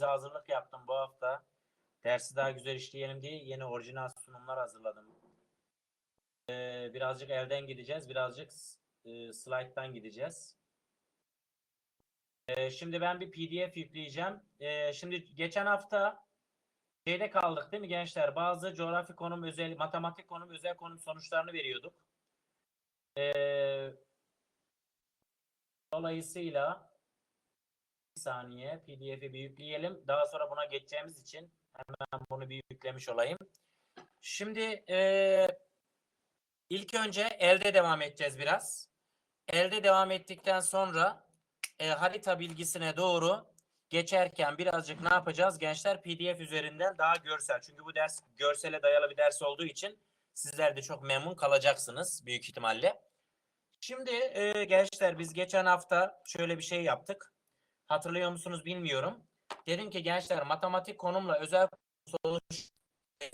size hazırlık yaptım bu hafta. Dersi daha güzel işleyelim diye yeni orijinal sunumlar hazırladım. Ee, birazcık evden gideceğiz, birazcık e, slide'dan gideceğiz. Ee, şimdi ben bir PDF yükleyeceğim. Ee, şimdi geçen hafta şeyde kaldık değil mi gençler? Bazı coğrafi konum özel, matematik konum özel konum sonuçlarını veriyorduk. Ee, dolayısıyla saniye PDF'i bir. Daha sonra buna geçeceğimiz için hemen bunu bir yüklemiş olayım. Şimdi eee ilk önce elde devam edeceğiz biraz. Elde devam ettikten sonra e, harita bilgisine doğru geçerken birazcık ne yapacağız gençler? PDF üzerinden daha görsel. Çünkü bu ders görsele dayalı bir ders olduğu için sizler de çok memnun kalacaksınız büyük ihtimalle. Şimdi e, gençler biz geçen hafta şöyle bir şey yaptık. Hatırlıyor musunuz bilmiyorum. Dedim ki gençler matematik konumla özel sonuç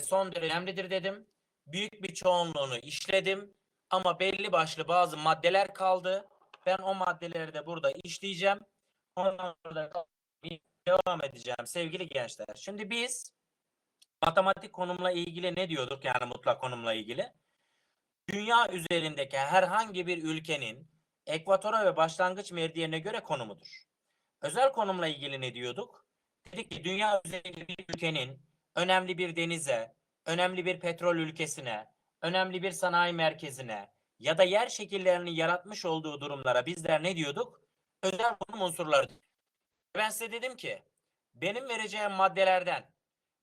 son derece önemlidir dedim. Büyük bir çoğunluğunu işledim. Ama belli başlı bazı maddeler kaldı. Ben o maddeleri de burada işleyeceğim. Ondan sonra devam edeceğim sevgili gençler. Şimdi biz matematik konumla ilgili ne diyorduk yani mutlak konumla ilgili? Dünya üzerindeki herhangi bir ülkenin ekvatora ve başlangıç meridyenine göre konumudur. Özel konumla ilgili ne diyorduk? Dedik ki dünya üzerindeki bir ülkenin önemli bir denize, önemli bir petrol ülkesine, önemli bir sanayi merkezine ya da yer şekillerini yaratmış olduğu durumlara bizler ne diyorduk? Özel konum unsurları. Ben size dedim ki benim vereceğim maddelerden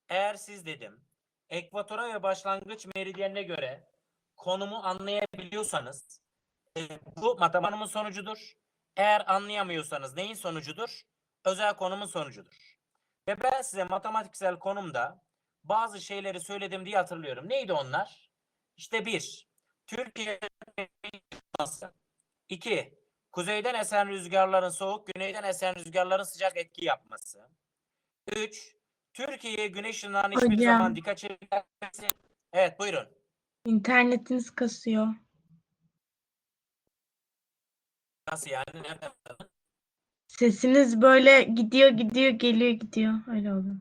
eğer siz dedim ekvatora ve başlangıç meridyenine göre konumu anlayabiliyorsanız e, bu matematiğin sonucudur. Eğer anlayamıyorsanız neyin sonucudur? Özel konumun sonucudur. Ve ben size matematiksel konumda bazı şeyleri söyledim diye hatırlıyorum. Neydi onlar? İşte bir, Türkiye İki, kuzeyden esen rüzgarların soğuk, güneyden esen rüzgarların sıcak etki yapması. Üç, Türkiye'ye güneş ışınlarının hiçbir Hocam. zaman dikkat çekmesi. Evet buyurun. İnternetiniz kasıyor. Nasıl yani? Nereden? Sesiniz böyle gidiyor gidiyor geliyor gidiyor. Öyle oluyor.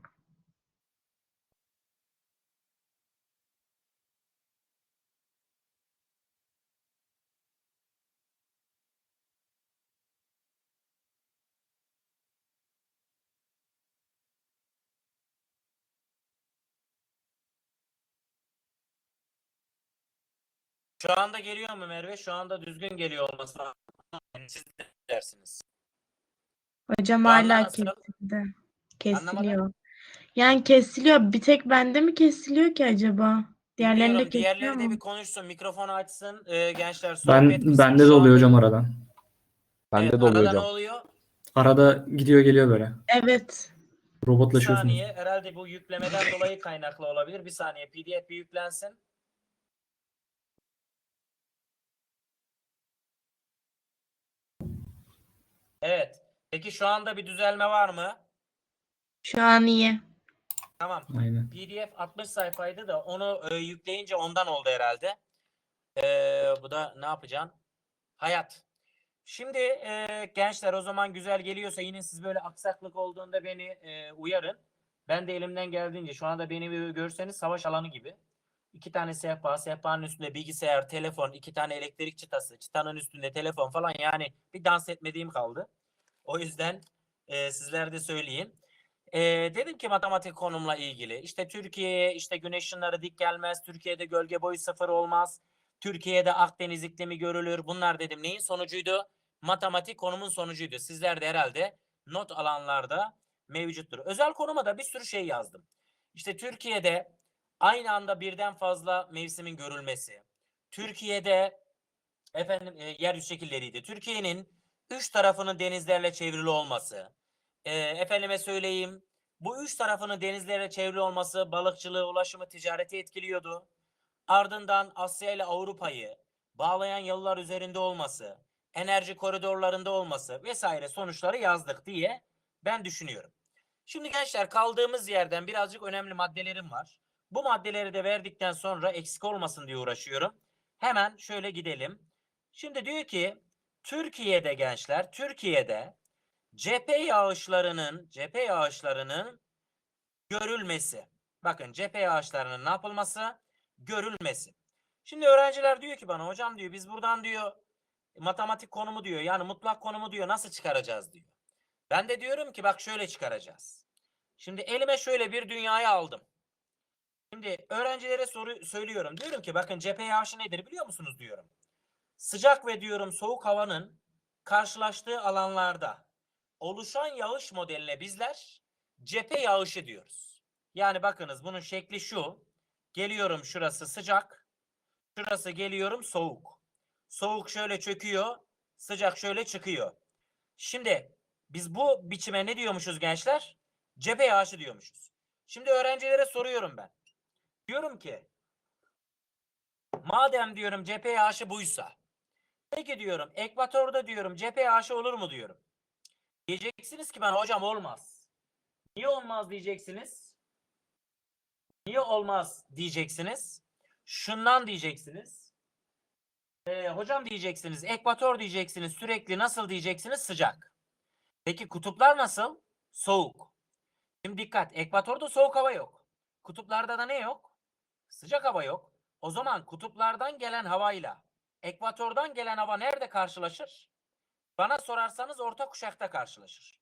Şu anda geliyor mu Merve? Şu anda düzgün geliyor olması lazım. Siz de dersiniz. Hocam hala nasıl? kesildi. Kesiliyor. Anlamadım. Yani kesiliyor. Bir tek bende mi kesiliyor ki acaba? Diğerlerinde Bilmiyorum, kesiliyor diğerleri de mu? bir konuşsun, mikrofonu açsın. Ee, gençler sohbet Ben kısmı bende de şu oluyor hocam aradan. Bende Evet, de oluyor arada hocam. ne oluyor? Arada gidiyor geliyor böyle. Evet. Bir Robotlaşıyorsunuz. saniye. Herhalde bu yüklemeden dolayı kaynaklı olabilir. Bir saniye. PDF bir yüklensin. Evet. Peki şu anda bir düzelme var mı? Şu an iyi. Tamam. Aynen. PDF 60 sayfaydı da onu e, yükleyince ondan oldu herhalde. E, bu da ne yapacaksın? Hayat. Şimdi e, gençler o zaman güzel geliyorsa yine siz böyle aksaklık olduğunda beni e, uyarın. Ben de elimden geldiğince şu anda beni görseniz savaş alanı gibi. İki tane sehpa, sehpanın üstünde bilgisayar, telefon, iki tane elektrik çıtası, çıtanın üstünde telefon falan yani bir dans etmediğim kaldı. O yüzden e, sizler de söyleyin. E, dedim ki matematik konumla ilgili işte Türkiye'ye işte güneş ışınları dik gelmez, Türkiye'de gölge boyu sıfır olmaz, Türkiye'de Akdeniz iklimi görülür. Bunlar dedim neyin sonucuydu? Matematik konumun sonucuydu. Sizler de herhalde not alanlarda mevcuttur. Özel konuma da bir sürü şey yazdım. İşte Türkiye'de aynı anda birden fazla mevsimin görülmesi. Türkiye'de efendim e, yeryüzü şekilleriydi. Türkiye'nin üç tarafının denizlerle çevrili olması. E, efendime söyleyeyim bu üç tarafının denizlerle çevrili olması balıkçılığı, ulaşımı, ticareti etkiliyordu. Ardından Asya ile Avrupa'yı bağlayan yollar üzerinde olması, enerji koridorlarında olması vesaire sonuçları yazdık diye ben düşünüyorum. Şimdi gençler kaldığımız yerden birazcık önemli maddelerim var. Bu maddeleri de verdikten sonra eksik olmasın diye uğraşıyorum. Hemen şöyle gidelim. Şimdi diyor ki Türkiye'de gençler, Türkiye'de cephe yağışlarının cephe yağışlarının görülmesi. Bakın cephe yağışlarının ne yapılması? Görülmesi. Şimdi öğrenciler diyor ki bana hocam diyor biz buradan diyor matematik konumu diyor yani mutlak konumu diyor nasıl çıkaracağız diyor. Ben de diyorum ki bak şöyle çıkaracağız. Şimdi elime şöyle bir dünyayı aldım. Şimdi öğrencilere soru söylüyorum. Diyorum ki bakın yağışı nedir biliyor musunuz diyorum. Sıcak ve diyorum soğuk havanın karşılaştığı alanlarda oluşan yağış modeline bizler cephe yağışı diyoruz. Yani bakınız bunun şekli şu. Geliyorum şurası sıcak. Şurası geliyorum soğuk. Soğuk şöyle çöküyor. Sıcak şöyle çıkıyor. Şimdi biz bu biçime ne diyormuşuz gençler? Cephe yağışı diyormuşuz. Şimdi öğrencilere soruyorum ben. Diyorum ki madem diyorum cephe yağışı buysa peki diyorum ekvatorda diyorum cephe yağışı olur mu diyorum. Diyeceksiniz ki ben hocam olmaz. Niye olmaz diyeceksiniz? Niye olmaz diyeceksiniz? Şundan diyeceksiniz. Ee, hocam diyeceksiniz, ekvator diyeceksiniz, sürekli nasıl diyeceksiniz? Sıcak. Peki kutuplar nasıl? Soğuk. Şimdi dikkat, ekvatorda soğuk hava yok. Kutuplarda da ne yok? Sıcak hava yok. O zaman kutuplardan gelen havayla ekvatordan gelen hava nerede karşılaşır? Bana sorarsanız orta kuşakta karşılaşır.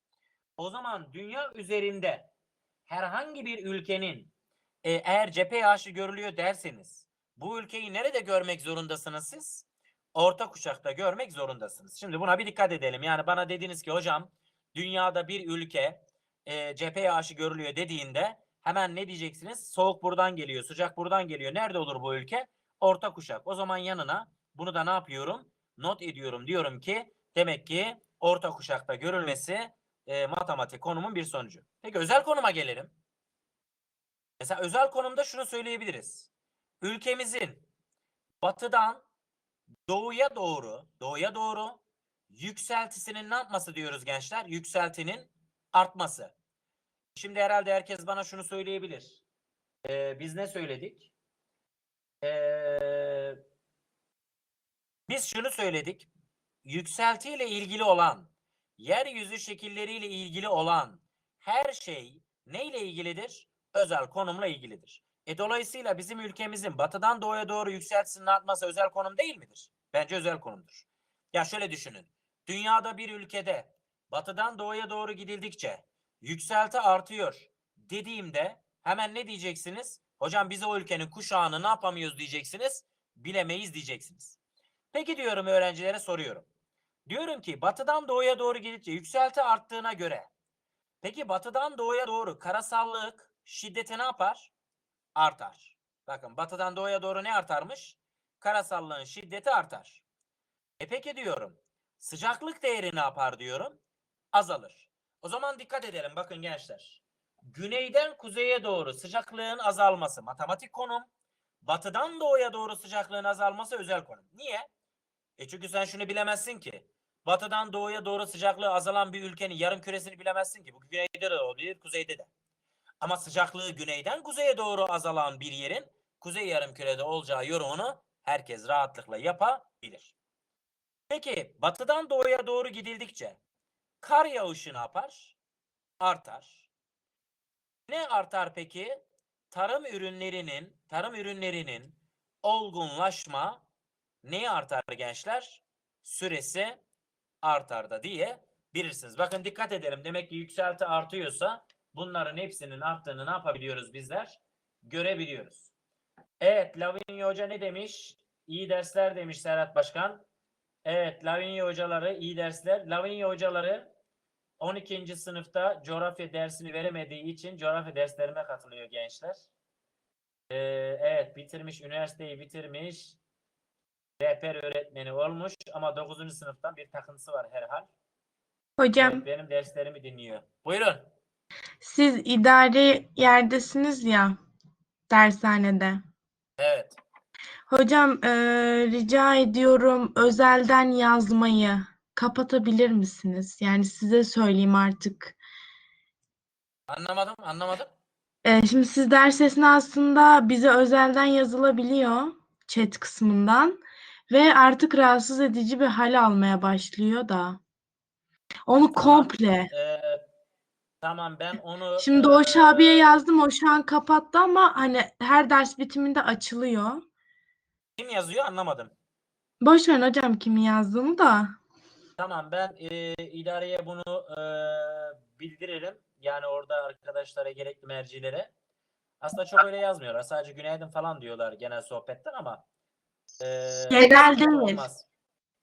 O zaman dünya üzerinde herhangi bir ülkenin e, eğer cephe yağışı görülüyor derseniz bu ülkeyi nerede görmek zorundasınız siz? Orta kuşakta görmek zorundasınız. Şimdi buna bir dikkat edelim. Yani bana dediniz ki hocam dünyada bir ülke e, cephe yağışı görülüyor dediğinde hemen ne diyeceksiniz? Soğuk buradan geliyor, sıcak buradan geliyor. Nerede olur bu ülke? Orta kuşak. O zaman yanına bunu da ne yapıyorum? Not ediyorum. Diyorum ki demek ki orta kuşakta görülmesi e, matematik konumun bir sonucu. Peki özel konuma gelelim. Mesela özel konumda şunu söyleyebiliriz. Ülkemizin batıdan doğuya doğru, doğuya doğru yükseltisinin ne yapması diyoruz gençler? Yükseltinin artması. Şimdi herhalde herkes bana şunu söyleyebilir. Ee, biz ne söyledik? Ee, biz şunu söyledik. Yükseltiyle ilgili olan, yeryüzü şekilleriyle ilgili olan her şey neyle ilgilidir? Özel konumla ilgilidir. E dolayısıyla bizim ülkemizin batıdan doğuya doğru yükseltisinin artması özel konum değil midir? Bence özel konumdur. Ya şöyle düşünün. Dünyada bir ülkede batıdan doğuya doğru gidildikçe yükselti artıyor dediğimde hemen ne diyeceksiniz? Hocam biz o ülkenin kuşağını ne yapamıyoruz diyeceksiniz. Bilemeyiz diyeceksiniz. Peki diyorum öğrencilere soruyorum. Diyorum ki batıdan doğuya doğru gidince yükselti arttığına göre peki batıdan doğuya doğru karasallık şiddeti ne yapar? Artar. Bakın batıdan doğuya doğru ne artarmış? Karasallığın şiddeti artar. E peki diyorum sıcaklık değeri ne yapar diyorum? Azalır. O zaman dikkat edelim bakın gençler. Güneyden kuzeye doğru sıcaklığın azalması matematik konum. Batıdan doğuya doğru sıcaklığın azalması özel konum. Niye? E çünkü sen şunu bilemezsin ki. Batıdan doğuya doğru sıcaklığı azalan bir ülkenin yarım küresini bilemezsin ki. Bu güneyde de olabilir, kuzeyde de. Ama sıcaklığı güneyden kuzeye doğru azalan bir yerin kuzey yarım kürede olacağı yorumunu herkes rahatlıkla yapabilir. Peki batıdan doğuya doğru gidildikçe kar yağışı ne yapar? Artar. Ne artar peki? Tarım ürünlerinin, tarım ürünlerinin olgunlaşma neyi artar gençler? Süresi artar da diye bilirsiniz. Bakın dikkat edelim. Demek ki yükselti artıyorsa bunların hepsinin arttığını ne yapabiliyoruz bizler? Görebiliyoruz. Evet, Lavinia Hoca ne demiş? İyi dersler demiş Serhat Başkan. Evet, Lavinia hocaları iyi dersler. Lavinia hocaları 12. sınıfta coğrafya dersini veremediği için coğrafya derslerime katılıyor gençler. Ee, evet, bitirmiş, üniversiteyi bitirmiş. Rehber öğretmeni olmuş ama 9. sınıftan bir takıntısı var herhal. Hocam Evet, benim derslerimi dinliyor. Buyurun. siz idari yerdesiniz ya dershanede. Evet. Hocam eee, rica ediyorum özelden yazmayı kapatabilir misiniz? Yani size söyleyeyim artık. Anlamadım, anlamadım. Eee, şimdi siz ders esnasında bize özelden yazılabiliyor chat kısmından ve artık rahatsız edici bir hal almaya başlıyor da. Onu komple. Ee, tamam ben onu Şimdi Doğuş abiye ee, yazdım. O şu an kapattı ama hani her ders bitiminde açılıyor. Kim yazıyor anlamadım. Boş verin hocam kimin yazdığını da. Tamam ben e, idareye bunu e, bildiririm. Yani orada arkadaşlara gerekli mercilere. Aslında çok öyle yazmıyorlar. Sadece günaydın falan diyorlar genel sohbetten ama e, Genel değil. olmaz.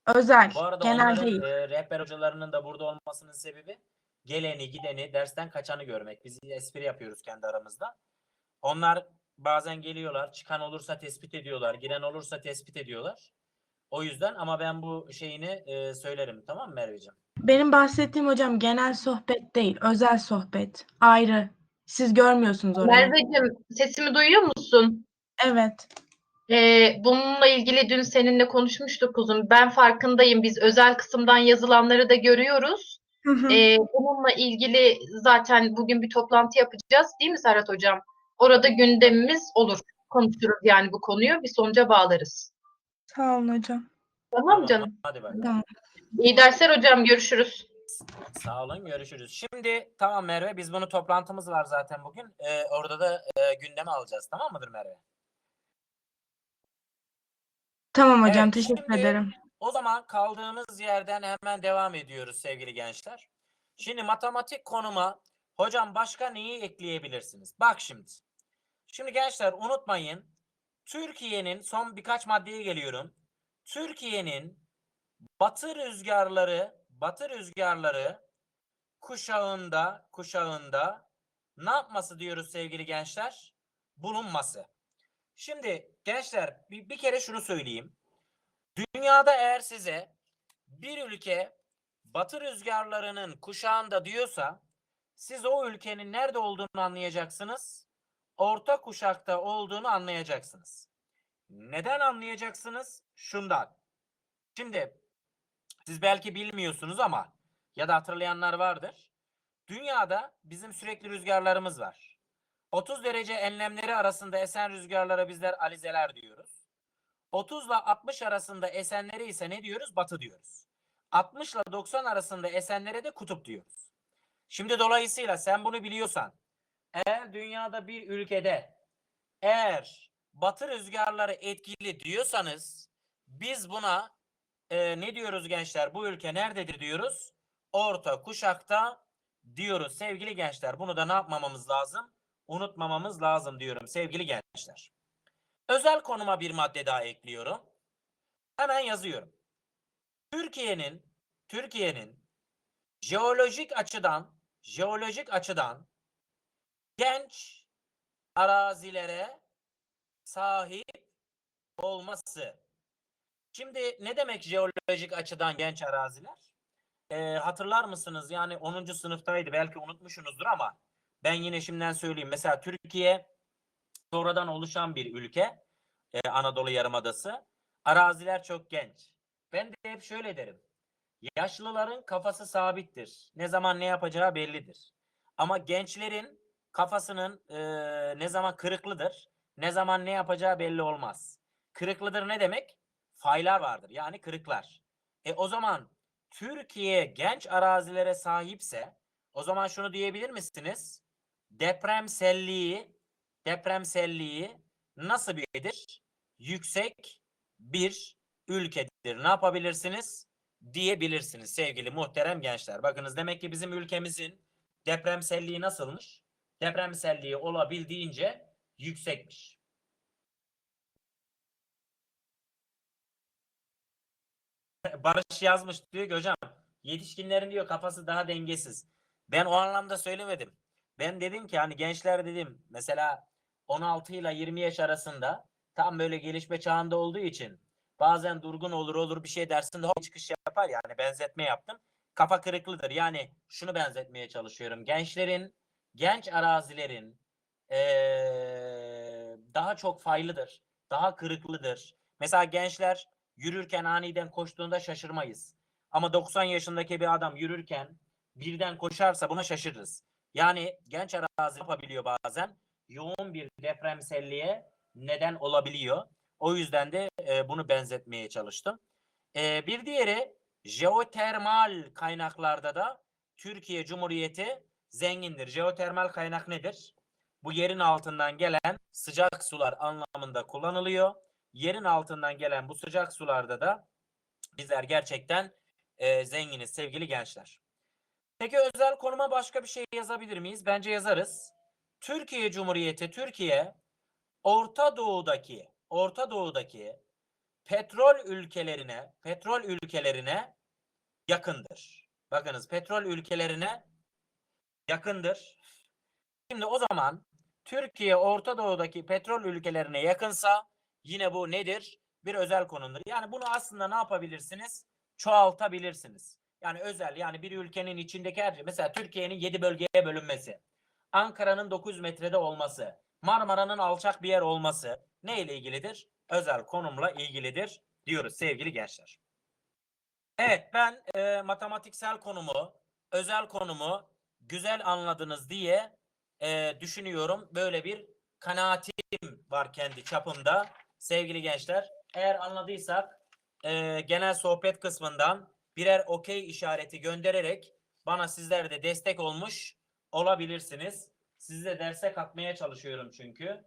Özel. Bu arada Genel onların değil. e, rehber hocalarının da burada olmasının sebebi geleni gideni dersten kaçanı görmek. Biz espri yapıyoruz kendi aramızda. Onlar bazen geliyorlar. Çıkan olursa tespit ediyorlar. Giren olursa tespit ediyorlar. O yüzden ama ben bu şeyini e, söylerim. Tamam mı Merveciğim? Benim bahsettiğim hocam genel sohbet değil. Özel sohbet. Ayrı. Siz görmüyorsunuz orayı. Merveciğim sesimi duyuyor musun? Evet. Ee, bununla ilgili dün seninle konuşmuştuk kuzum. Ben farkındayım. Biz özel kısımdan yazılanları da görüyoruz. Hı hı. Ee, bununla ilgili zaten bugün bir toplantı yapacağız değil mi Serhat Hocam? Orada gündemimiz olur. Konuşuruz yani bu konuyu. Bir sonuca bağlarız. Sağ olun hocam. Tamam canım. Hadi bakalım. Tamam. İyi dersler hocam. Görüşürüz. Sağ olun. Görüşürüz. Şimdi tamam Merve biz bunu toplantımız var zaten bugün. E, orada da e, gündeme alacağız. Tamam mıdır Merve? Tamam hocam Evet, teşekkür şimdi- ederim. O zaman kaldığımız yerden hemen devam ediyoruz sevgili gençler. Şimdi matematik konuma hocam başka neyi ekleyebilirsiniz? Bak şimdi. Şimdi gençler unutmayın. Türkiye'nin son birkaç maddeye geliyorum. Türkiye'nin batı rüzgarları, batı rüzgarları kuşağında, kuşağında ne yapması diyoruz sevgili gençler? Bulunması. Şimdi gençler bir, bir kere şunu söyleyeyim. Dünyada eğer size bir ülke batı rüzgarlarının kuşağında diyorsa siz o ülkenin nerede olduğunu anlayacaksınız. Orta kuşakta olduğunu anlayacaksınız. Neden anlayacaksınız? Şundan. Şimdi siz belki bilmiyorsunuz ama ya da hatırlayanlar vardır. Dünyada bizim sürekli rüzgarlarımız var. 30 derece enlemleri arasında esen rüzgarlara bizler alizeler diyoruz. 30 ile 60 arasında esenlere ise ne diyoruz? Batı diyoruz. 60 ile 90 arasında esenlere de kutup diyoruz. Şimdi dolayısıyla sen bunu biliyorsan eğer dünyada bir ülkede eğer batı rüzgarları etkili diyorsanız biz buna e, ne diyoruz gençler? Bu ülke nerededir diyoruz? Orta kuşakta diyoruz sevgili gençler. Bunu da ne yapmamamız lazım? Unutmamamız lazım diyorum sevgili gençler. Özel konuma bir madde daha ekliyorum. Hemen yazıyorum. Türkiye'nin Türkiye'nin jeolojik açıdan jeolojik açıdan genç arazilere sahip olması. Şimdi ne demek jeolojik açıdan genç araziler? Ee, hatırlar mısınız? Yani 10. sınıftaydı. Belki unutmuşsunuzdur ama ben yine şimdiden söyleyeyim. Mesela Türkiye sonradan oluşan bir ülke. e, Anadolu Yarımadası. Araziler çok genç. Ben de hep şöyle derim. Yaşlıların kafası sabittir. Ne zaman ne yapacağı bellidir. Ama gençlerin kafasının e, ne zaman kırıklıdır, ne zaman ne yapacağı belli olmaz. Kırıklıdır ne demek? Faylar vardır. Yani kırıklar. E o zaman Türkiye genç arazilere sahipse o zaman şunu diyebilir misiniz? Depremselliği depremselliği nasıl birdir? Yüksek bir ülkedir. Ne yapabilirsiniz? Diyebilirsiniz sevgili muhterem gençler. Bakınız demek ki bizim ülkemizin depremselliği nasılmış? Depremselliği olabildiğince yüksekmiş. Barış yazmış diyor ki hocam yetişkinlerin diyor kafası daha dengesiz. Ben o anlamda söylemedim. Ben dedim ki hani gençler dedim mesela 16 ile 20 yaş arasında tam böyle gelişme çağında olduğu için bazen durgun olur olur bir şey dersinde hop çıkış yapar yani benzetme yaptım. Kafa kırıklıdır. Yani şunu benzetmeye çalışıyorum. Gençlerin, genç arazilerin eee, daha çok faylıdır. Daha kırıklıdır. Mesela gençler yürürken aniden koştuğunda şaşırmayız. Ama 90 yaşındaki bir adam yürürken birden koşarsa buna şaşırırız. Yani genç arazi yapabiliyor bazen. Yoğun bir depremselliğe neden olabiliyor. O yüzden de e, bunu benzetmeye çalıştım. E, bir diğeri Jeotermal kaynaklarda da Türkiye Cumhuriyeti zengindir. Jeotermal kaynak nedir? Bu yerin altından gelen sıcak sular anlamında kullanılıyor. Yerin altından gelen bu sıcak sularda da bizler gerçekten e, zenginiz sevgili gençler. Peki özel konuma başka bir şey yazabilir miyiz? Bence yazarız. Türkiye Cumhuriyeti, Türkiye Orta Doğu'daki, Orta Doğu'daki petrol ülkelerine, petrol ülkelerine yakındır. Bakınız petrol ülkelerine yakındır. Şimdi o zaman Türkiye Orta Doğu'daki petrol ülkelerine yakınsa yine bu nedir? Bir özel konumdur. Yani bunu aslında ne yapabilirsiniz? Çoğaltabilirsiniz. Yani özel yani bir ülkenin içindeki her şey. Mesela Türkiye'nin 7 bölgeye bölünmesi. Ankara'nın 900 metrede olması. Marmara'nın alçak bir yer olması. Ne ile ilgilidir? Özel konumla ilgilidir diyoruz sevgili gençler. Evet ben e, matematiksel konumu, özel konumu güzel anladınız diye e, düşünüyorum. Böyle bir kanaatim var kendi çapımda sevgili gençler. Eğer anladıysak e, genel sohbet kısmından birer okey işareti göndererek bana sizler de destek olmuş olabilirsiniz. Sizi de derse katmaya çalışıyorum çünkü.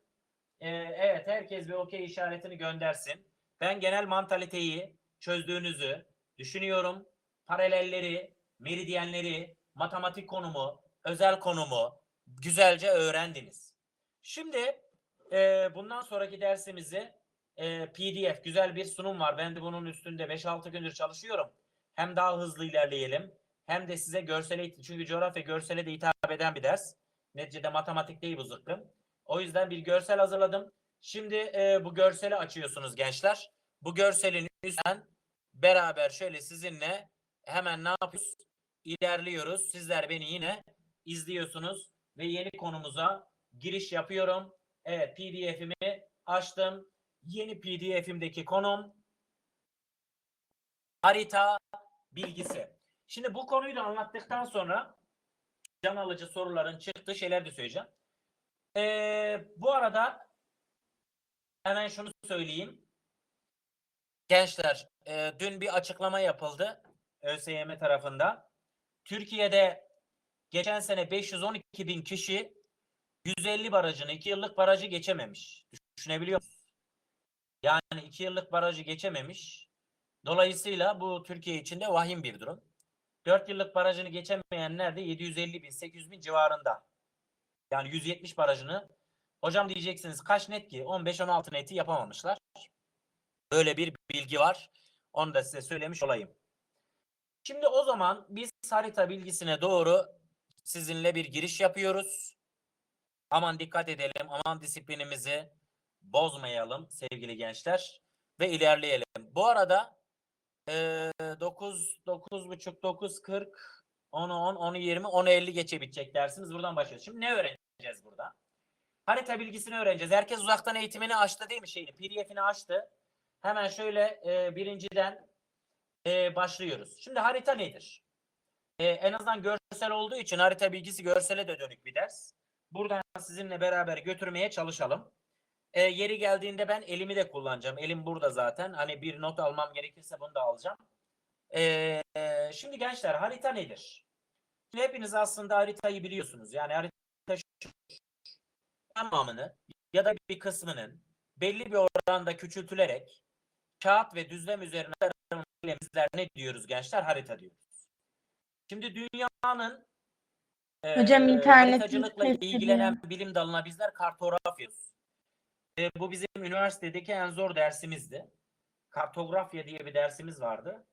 E, evet herkes bir okey işaretini göndersin. Ben genel mantaliteyi çözdüğünüzü düşünüyorum. Paralelleri, meridyenleri, matematik konumu, özel konumu güzelce öğrendiniz. Şimdi e, bundan sonraki dersimizi e, PDF güzel bir sunum var. Ben de bunun üstünde 5-6 gündür çalışıyorum. Hem daha hızlı ilerleyelim hem de size görsele çünkü coğrafya görsele de hitap eden bir ders. Neticede matematik değil bu zıkkım. O yüzden bir görsel hazırladım. Şimdi e, bu görseli açıyorsunuz gençler. Bu görselin üstünden beraber şöyle sizinle hemen ne yapıyoruz? İlerliyoruz. Sizler beni yine izliyorsunuz ve yeni konumuza giriş yapıyorum. Evet PDF'imi açtım. Yeni PDF'imdeki konum harita bilgisi. Şimdi bu konuyu da anlattıktan sonra can alıcı soruların çıktığı şeyler de söyleyeceğim. Ee, bu arada hemen şunu söyleyeyim. Gençler, e, dün bir açıklama yapıldı ÖSYM tarafından. Türkiye'de geçen sene 512 bin kişi 150 barajını, 2 yıllık barajı geçememiş. Düşünebiliyor musunuz? Yani 2 yıllık barajı geçememiş. Dolayısıyla bu Türkiye için de vahim bir durum. 4 yıllık barajını geçemeyenler de 750 bin, 800 bin civarında. Yani 170 barajını hocam diyeceksiniz kaç net ki? 15-16 neti yapamamışlar. Böyle bir bilgi var. Onu da size söylemiş olayım. Şimdi o zaman biz harita bilgisine doğru sizinle bir giriş yapıyoruz. Aman dikkat edelim, aman disiplinimizi bozmayalım sevgili gençler ve ilerleyelim. Bu arada eee 9 9.30 9.40 10 10 10 20 10 50 geçe bitecek dersimiz. Buradan başlıyoruz. Şimdi ne öğreneceğiz burada? Harita bilgisini öğreneceğiz. Herkes uzaktan eğitimini açtı değil mi şeyini? PDF'ini açtı. Hemen şöyle e, birinciden e, başlıyoruz. Şimdi harita nedir? E, en azından görsel olduğu için harita bilgisi görsele de dönük bir ders. Buradan sizinle beraber götürmeye çalışalım. E, yeri geldiğinde ben elimi de kullanacağım. Elim burada zaten. Hani bir not almam gerekirse bunu da alacağım. E, şimdi gençler harita nedir? Şimdi hepiniz aslında haritayı biliyorsunuz. Yani harita tamamını ya da bir kısmının belli bir oranda küçültülerek kağıt ve düzlem üzerine bizler ne diyoruz gençler? Harita diyoruz. Şimdi dünyanın Hocam eee, internetin haritacılıkla ilgilenen bilim dalına bizler kartografyayız. E, bu bizim üniversitedeki en zor dersimizdi. Kartografya diye bir dersimiz vardı.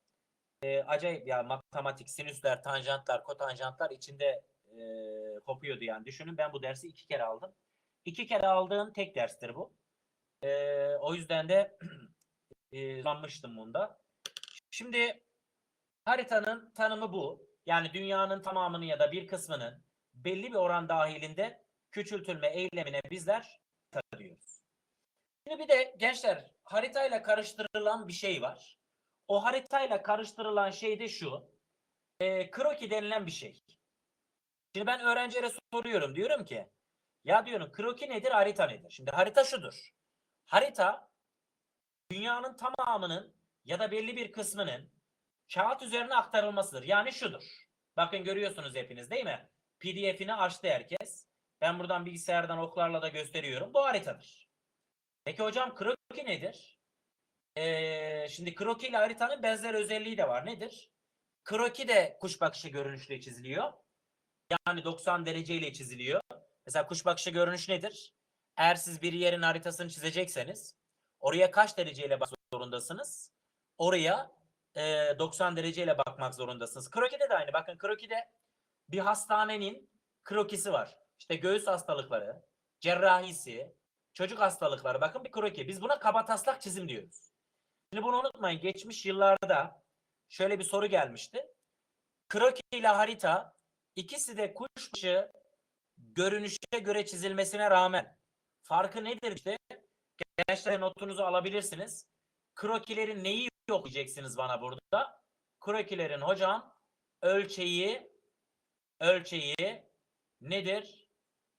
E, acayip ya matematik, sinüsler, tanjantlar, kotanjantlar içinde e, kopuyordu yani. Düşünün ben bu dersi iki kere aldım. İki kere aldığım tek derstir bu. E, o yüzden de e, bunda. Şimdi haritanın tanımı bu. Yani dünyanın tamamını ya da bir kısmının belli bir oran dahilinde küçültülme eylemine bizler harita diyoruz. Şimdi bir de gençler haritayla karıştırılan bir şey var. O haritayla karıştırılan şey de şu. E, kroki denilen bir şey. Şimdi ben öğrencilere soruyorum. Diyorum ki ya diyorum kroki nedir harita nedir? Şimdi harita şudur. Harita dünyanın tamamının ya da belli bir kısmının kağıt üzerine aktarılmasıdır. Yani şudur. Bakın görüyorsunuz hepiniz değil mi? PDF'ini açtı herkes. Ben buradan bilgisayardan oklarla da gösteriyorum. Bu haritadır. Peki hocam kroki nedir? Ee, şimdi kroki ile haritanın benzer özelliği de var. Nedir? Kroki de kuş bakışı görünüşle çiziliyor. Yani 90 dereceyle çiziliyor. Mesela kuş bakışı görünüş nedir? Eğer siz bir yerin haritasını çizecekseniz oraya kaç dereceyle bakmak zorundasınız? Oraya e, 90 dereceyle bakmak zorundasınız. Kroki'de de aynı. Bakın kroki'de bir hastanenin krokisi var. İşte göğüs hastalıkları, cerrahisi, çocuk hastalıkları. Bakın bir kroki. Biz buna kabataslak çizim diyoruz. Şimdi bunu unutmayın. Geçmiş yıllarda şöyle bir soru gelmişti. Kroki ile harita ikisi de kuşbaşı görünüşe göre çizilmesine rağmen farkı nedir işte? Gençler notunuzu alabilirsiniz. Krokilerin neyi yok diyeceksiniz bana burada. Krokilerin hocam ölçeği ölçeği nedir?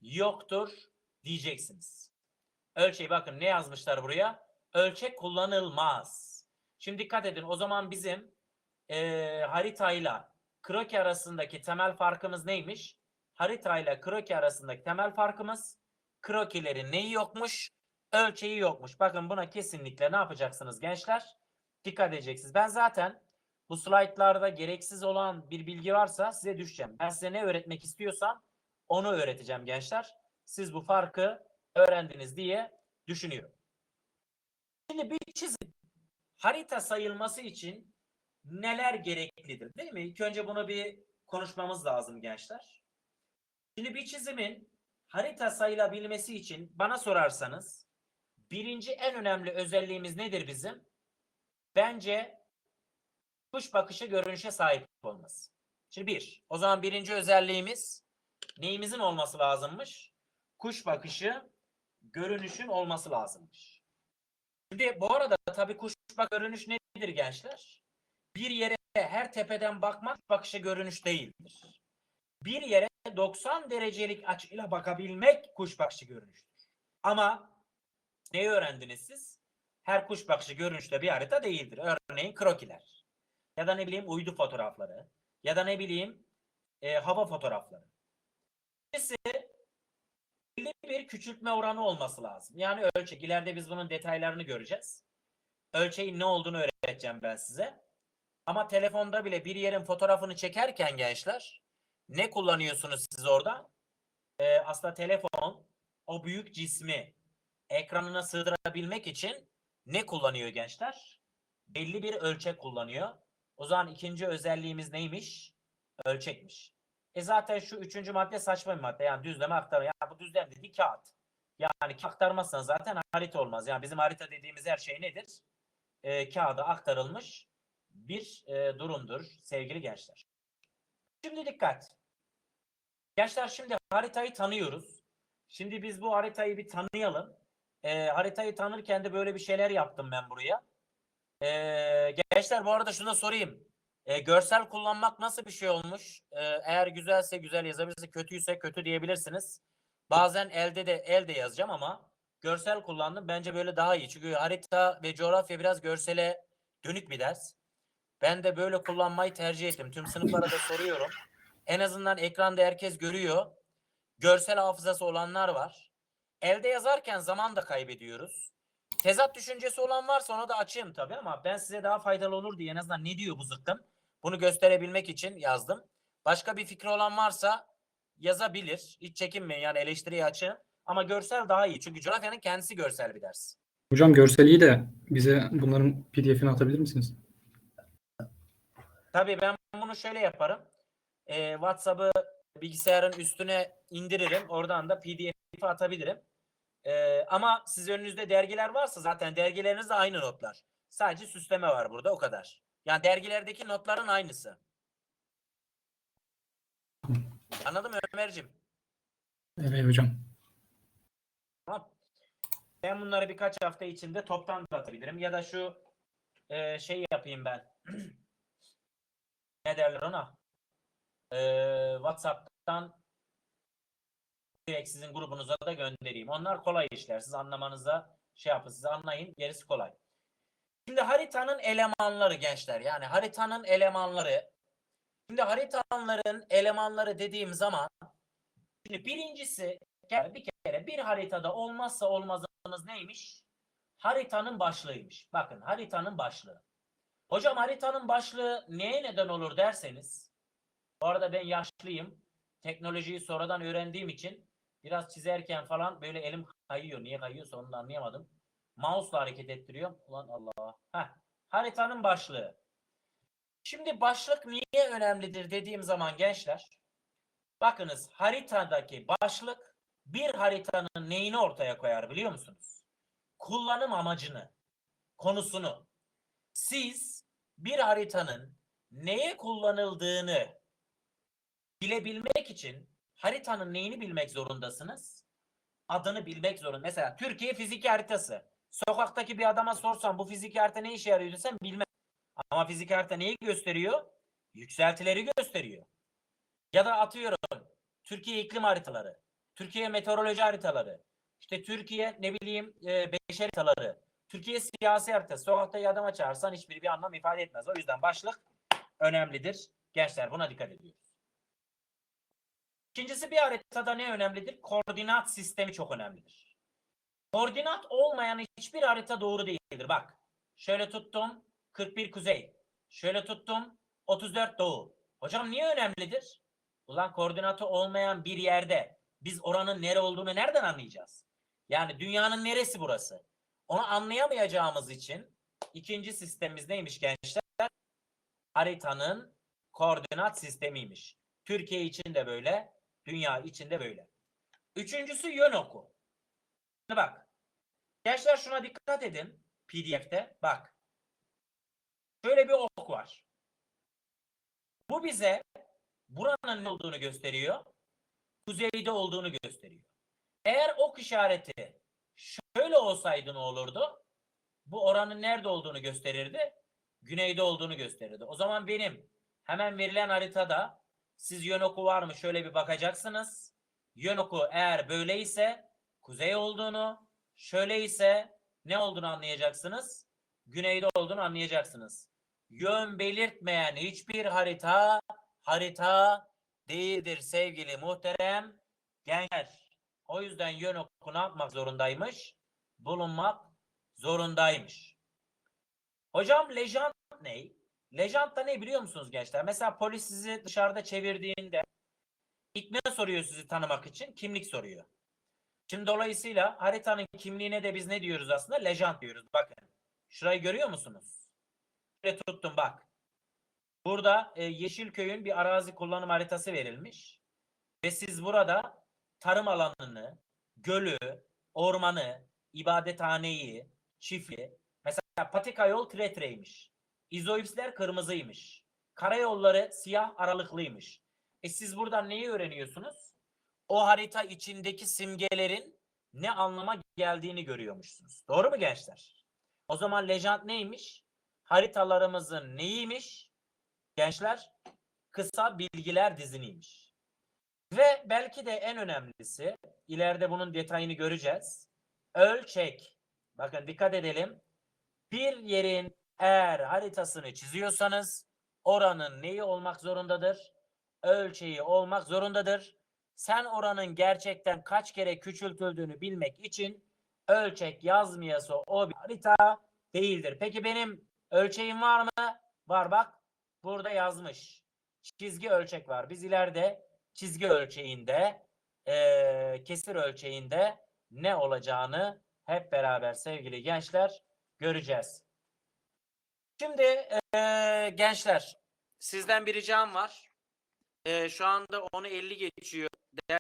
Yoktur diyeceksiniz. Ölçeği bakın ne yazmışlar buraya? Ölçek kullanılmaz. Şimdi dikkat edin o zaman bizim eee haritayla kroki arasındaki temel farkımız neymiş? Haritayla kroki arasındaki temel farkımız krokilerin neyi yokmuş? Ölçeği yokmuş. Bakın buna kesinlikle ne yapacaksınız gençler? Dikkat edeceksiniz. Ben zaten bu slaytlarda gereksiz olan bir bilgi varsa size düşeceğim. Ben size ne öğretmek istiyorsam onu öğreteceğim gençler. Siz bu farkı öğrendiniz diye düşünüyorum. Şimdi bir çizim harita sayılması için neler gereklidir değil mi? İlk önce bunu bir konuşmamız lazım gençler. Şimdi bir çizimin harita sayılabilmesi için bana sorarsanız birinci en önemli özelliğimiz nedir bizim? Bence kuş bakışı görünüşe sahip olması. Şimdi bir. O zaman birinci özelliğimiz neyimizin olması lazımmış? Kuş bakışı görünüşün olması lazımmış. Şimdi bu arada tabii kuş bak görünüş nedir gençler? Bir yere her tepeden bakmak bakışı görünüş değildir. Bir yere 90 derecelik açıyla bakabilmek kuş bakışı görünüştür. Ama neyi öğrendiniz siz? Her kuş bakışı görünüşte bir harita değildir. Örneğin krokiler. Ya da ne bileyim uydu fotoğrafları. Ya da ne bileyim e, hava fotoğrafları. Birisi belli bir küçültme oranı olması lazım. Yani ölçek. İleride biz bunun detaylarını göreceğiz. Ölçeğin ne olduğunu öğreteceğim ben size. Ama telefonda bile bir yerin fotoğrafını çekerken gençler ne kullanıyorsunuz siz orada? Ee, aslında telefon o büyük cismi ekranına sığdırabilmek için ne kullanıyor gençler? Belli bir ölçek kullanıyor. O zaman ikinci özelliğimiz neymiş? Ölçekmiş. E zaten şu üçüncü madde saçma bir madde. Yani düzleme aktarma. Yani bu düzlem dediği kağıt. Yani aktarmazsan zaten harita olmaz. Yani bizim harita dediğimiz her şey nedir? E, kağıda aktarılmış bir e, durumdur sevgili gençler. Şimdi dikkat. Gençler şimdi haritayı tanıyoruz. Şimdi biz bu haritayı bir tanıyalım. E, haritayı tanırken de böyle bir şeyler yaptım ben buraya. E, gençler bu arada şunu da sorayım. E, görsel kullanmak nasıl bir şey olmuş? E, eğer güzelse güzel yazabilirse, kötüyse kötü diyebilirsiniz. Bazen elde de elde yazacağım ama görsel kullandım. Bence böyle daha iyi. Çünkü harita ve coğrafya biraz görsele dönük bir ders. Ben de böyle kullanmayı tercih ettim. Tüm sınıflara da soruyorum. En azından ekranda herkes görüyor. Görsel hafızası olanlar var. Elde yazarken zaman da kaybediyoruz. Tezat düşüncesi olan varsa ona da açayım tabii ama ben size daha faydalı olur diye en azından ne diyor bu zıkkım? Bunu gösterebilmek için yazdım. Başka bir fikri olan varsa yazabilir. Hiç çekinmeyin yani eleştiriyi açın. Ama görsel daha iyi. Çünkü coğrafyanın kendisi görsel bir ders. Hocam görsel iyi de bize bunların PDF'ini atabilir misiniz? Tabii ben bunu şöyle yaparım. Ee, WhatsApp'ı bilgisayarın üstüne indiririm. Oradan da PDF atabilirim. Ee, ama siz önünüzde dergiler varsa zaten dergilerinizde aynı notlar. Sadece süsleme var burada o kadar. Yani dergilerdeki notların aynısı. Anladın mı Ömer'cim? Evet hocam. Tamam. Ben bunları birkaç hafta içinde toptan da atabilirim. Ya da şu e, şey yapayım ben. ne derler ona? E, WhatsApp'tan direkt sizin grubunuza da göndereyim. Onlar kolay işler. Siz anlamanıza şey yapın. Siz anlayın. Gerisi kolay. Şimdi haritanın elemanları gençler yani haritanın elemanları. Şimdi haritanların elemanları dediğim zaman şimdi birincisi bir kere bir haritada olmazsa olmazımız neymiş? Haritanın başlığıymış. Bakın haritanın başlığı. Hocam haritanın başlığı neye neden olur derseniz bu arada ben yaşlıyım. Teknolojiyi sonradan öğrendiğim için biraz çizerken falan böyle elim kayıyor. Niye kayıyorsa onu da anlayamadım. Mouse'la hareket ettiriyorum. Ulan Allah. Heh. Haritanın başlığı. Şimdi başlık niye önemlidir dediğim zaman gençler. Bakınız haritadaki başlık bir haritanın neyini ortaya koyar biliyor musunuz? Kullanım amacını, konusunu. Siz bir haritanın neye kullanıldığını bilebilmek için haritanın neyini bilmek zorundasınız? Adını bilmek zorunda. Mesela Türkiye fiziki haritası. Sokaktaki bir adama sorsam bu fiziki harita ne işe yarıyor desem bilmez. Ama fizik harita neyi gösteriyor? Yükseltileri gösteriyor. Ya da atıyorum Türkiye iklim haritaları, Türkiye meteoroloji haritaları, işte Türkiye ne bileyim e, beşer haritaları, Türkiye siyasi haritası. Sokakta adama çağırsan hiçbiri bir anlam ifade etmez. O yüzden başlık önemlidir. Gençler buna dikkat ediyoruz. İkincisi bir haritada ne önemlidir? Koordinat sistemi çok önemlidir. Koordinat olmayan hiçbir harita doğru değildir. Bak şöyle tuttum 41 kuzey. Şöyle tuttum 34 doğu. Hocam niye önemlidir? Ulan koordinatı olmayan bir yerde biz oranın nere olduğunu nereden anlayacağız? Yani dünyanın neresi burası? Onu anlayamayacağımız için ikinci sistemimiz neymiş gençler? Haritanın koordinat sistemiymiş. Türkiye için de böyle, dünya için de böyle. Üçüncüsü yön oku. Şimdi bak. Gençler şuna dikkat edin PDF'te. Bak. Şöyle bir ok var. Bu bize buranın ne olduğunu gösteriyor. Kuzeyde olduğunu gösteriyor. Eğer ok işareti şöyle olsaydı ne olurdu? Bu oranın nerede olduğunu gösterirdi. Güneyde olduğunu gösterirdi. O zaman benim hemen verilen haritada siz yön oku var mı şöyle bir bakacaksınız. Yön oku eğer böyleyse kuzey olduğunu, şöyle ise ne olduğunu anlayacaksınız. Güneyde olduğunu anlayacaksınız. Yön belirtmeyen hiçbir harita harita değildir sevgili muhterem gençler. O yüzden yön oku ne yapmak zorundaymış? Bulunmak zorundaymış. Hocam lejant ne? Lejant ne biliyor musunuz gençler? Mesela polis sizi dışarıda çevirdiğinde ilk ne soruyor sizi tanımak için? Kimlik soruyor. Şimdi dolayısıyla haritanın kimliğine de biz ne diyoruz aslında? Lejant diyoruz. Bakın. Şurayı görüyor musunuz? Şöyle tuttum bak. Burada e, Yeşilköy'ün bir arazi kullanım haritası verilmiş. Ve siz burada tarım alanını, gölü, ormanı, ibadethaneyi, çiftliği, mesela patika yol tretreymiş. İzoipsler kırmızıymış. Karayolları siyah aralıklıymış. E siz buradan neyi öğreniyorsunuz? O harita içindeki simgelerin ne anlama geldiğini görüyormuşsunuz. Doğru mu gençler? O zaman lejant neymiş? Haritalarımızın neyiymiş? Gençler kısa bilgiler diziniymiş. Ve belki de en önemlisi ileride bunun detayını göreceğiz. Ölçek. Bakın dikkat edelim. Bir yerin eğer haritasını çiziyorsanız oranın neyi olmak zorundadır? Ölçeği olmak zorundadır. Sen oranın gerçekten kaç kere küçültüldüğünü bilmek için ölçek yazmayası o bir harita değildir. Peki benim ölçeğim var mı? Var bak. Burada yazmış. Çizgi ölçek var. Biz ileride çizgi ölçeğinde eee, kesir ölçeğinde ne olacağını hep beraber sevgili gençler göreceğiz. Şimdi eee, gençler sizden bir ricam var. Eee, şu anda onu 50 geçiyor.